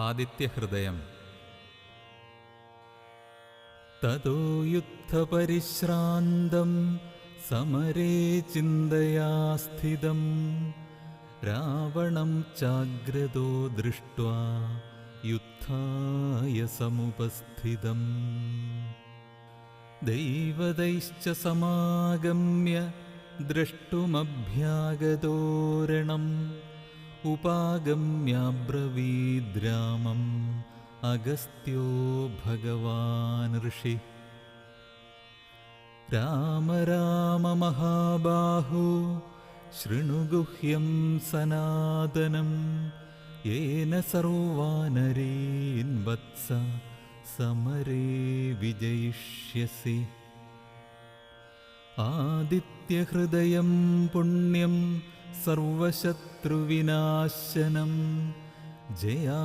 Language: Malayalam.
ആദിത്യഹൃദയം. തതോ യുദ്ധപരിശ്രാന്തം സമരേ ചിന്തയാ സ്ഥിതം രാവണം ചാഗ്രതോ ദൃഷ്ട്വാ യുദ്ധായ സമുപസ്ഥിതം. ദൈവതൈശ്ച സമാഗമ്യ ദ്രഷ്ടുമഭ്യാഗതോരണം ഉപാഗമ്യാബ്രവീദ്രാമം അഗസ്ത്യോ ഭഗവാൻ ഋഷി. രാമ രാമ മഹാബാഹോ ശൃണുഗുഹ്യം സനാതനം യേന സർവാനരീൻ വത്സ സമരേ വിജയിഷ്യസി. ആദിത്യഹൃദയം പുണ്യം സർവശത്രുവിനാശനം. ജയാ